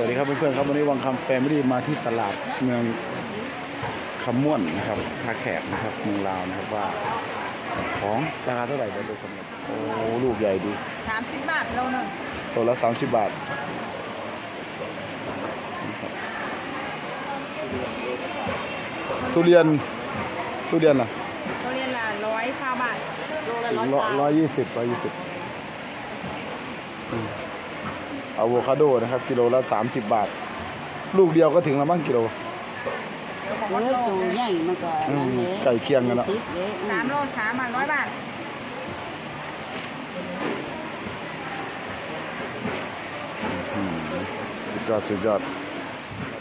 สวัสดีครับเพื่อนๆครับวันนี้วังคำแฟมิลี่มาที่ตลาดเมืองคำม่วนนะครับท่าแขกนะครับเมืองลาวนะครับว่าของราคาเท่าไหร่ได้โดยสำเร็จโอ้ลูกใหญ่ดีสามสิบบาทโลหนึ่งตัวละ30บาททุเรียนทุเรียนล่ะเขาเรียนละร้อยซาบาทโลละถึร้อยงซาร้อยยี่สิบร้อยยี่สิบ อะโวคาโดนะครับกิโลละ 30 บาท ลูกเดียวก็ถึงแล้วมั้งกิโลเนื้อจูใหญ่มันก็นั่นแหละไก่เคียงกันเนอะสิบเลยสามโลสามบาทร้อยบาทสุดยอดสุดยอด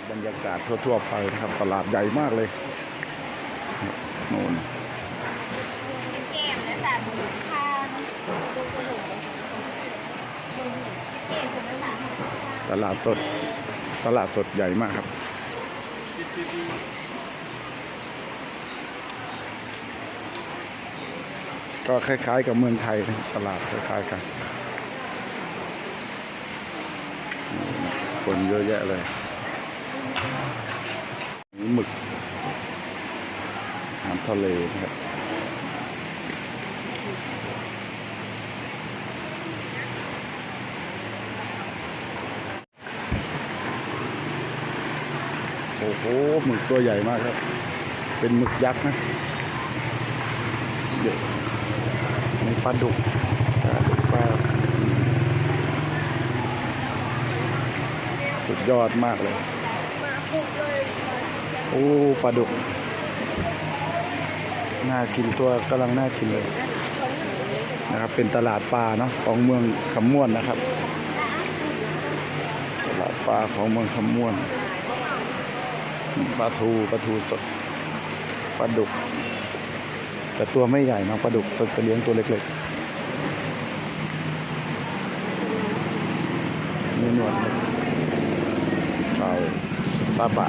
บรรยากาศทั่ว ๆ ไปนะครับตลาดใหญ่มากเลยโน่นแก้มและแต่บุญค่าดูกระดูกเก้มคุณภาษา ตลาดสด ตลาดสดใหญ่มากครับ ก็คล้ายๆกับเมืองไทยตลาดคล้ายๆกัน คนเยอะแยะเลยหมึกอาหารทะเลนะครับ อ้โหหมึกตัวใหญ่มากครับ เป็นหมึกยักษ์นะเยอะมีปลาดุกปลาดุกปลาสุดยอดมากเลย โอ้ปลาดุก น่ากินตัวกำลังน่ากินเลย นะครับ เป็นตลาดปลาเนาะของเมืองคำม่วนนะครับ ตลาดปลาของเมืองคำม่วน ปลาทูปลาทูสดปลาดุก แต่ตัวไม่ใหญ่นะปลาดุกจะเลี้ยงตัวเล็กๆนี่หนวดไก่ซาบะ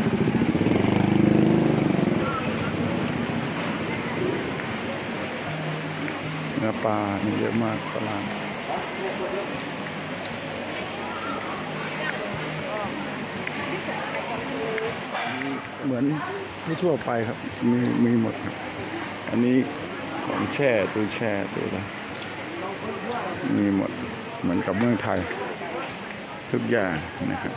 เนื้อปลานี่เยอะมากตลาด เหมือนทั่วๆไปครับ มีมีหมดครับ อันนี้ของแช่ตู้แช่ตู้อะไรมีหมดเหมือนกับเมืองไทย ทุกอย่างนะครับ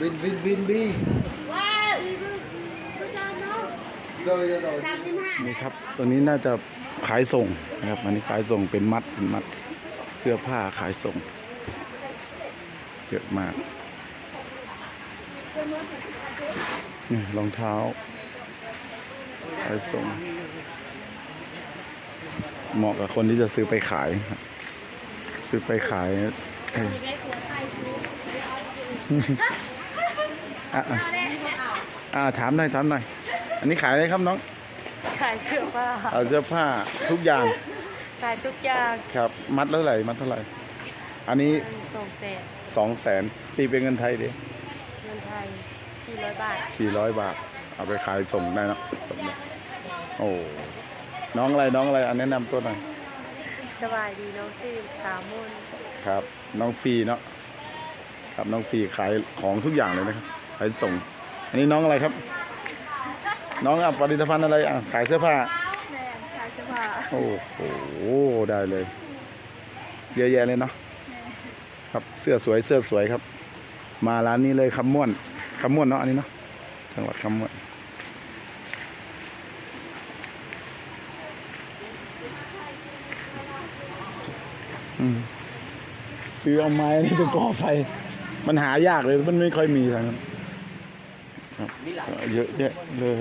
Vin Vin Vin Bi ว้าวอีกก็จะเนาะ rồi rồi rồi สามสิบห้านี่ครับ ตัวนี้น่าจะขายส่งนะครับ อันนี้ขายส่งเป็นมัดเป็นมัดเสื้อผ้าขายส่ง เยอะมากนี่รองเท้าขายส่ง เหมาะกับคนที่จะซื้อไปขายครับซื้อไปขายเอ้ยอะอะอ่าถามหน่อยถามหน่อย อันนี้ขายอะไรครับน้อง ขายเสื้อผ้าเอาเสื้อผ้าทุกอย่าง ขายทุกอย่าง ครับ มัดละเท่าไหร่ มัดเท่าไหร่ อันนี้ส่งเศษสองแสนตีเป็นเงินไทยดิเงินไทยสี่ร้อยบาทสี่ร้อยบาท เอาไปขายส่งได้เนอะส่งได้โอ้น้องอะไรน้องอะไรอันแนะนำตัวหน่อยสบายดีน้องซีสามมุนครับ น้องฟรีเนาะครับน้องฟรีขายของทุกอย่างเลยนะครับขายส่ง อันนี้น้องอะไรครับ น้องอะผลิตภัณฑ์อะไรอะขายเสื้อผ้าแม่ขายเสื้อผ้าโอ้โหได้เลย เยอะแยะเลยเนาะ ครับเสื้อสวยเสื้อสวยครับ มาร้านนี้เลยคำม่วนคำม่วนเนาะอันนี้เนาะจังหวัดคำม่วนซื้อเอาไม้นี่เป็นก่อไฟ มันหายากเลยมันไม่ค่อยมีทางนั้นครับเยอะแยะเลย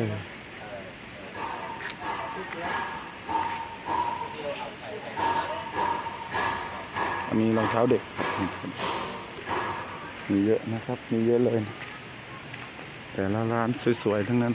อันนี้รองเท้าเด็ก มีเยอะนะครับ มีเยอะเลย แต่ละร้านสวยๆ ทั้งนั้น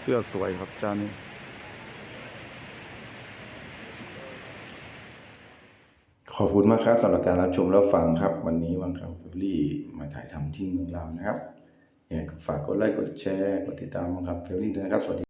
เสื้อสวยครับจานนี้ ขอบคุณมากครับสำหรับการรับชมรับฟังครับ วันนี้วังคำฟิลี่มาถ่ายทำที่เมืองลาวนะครับยังไงก็ฝากกดไลค์กดแชร์กดติดตามวังคำฟิลี่ด้วยนะครับสวัสดี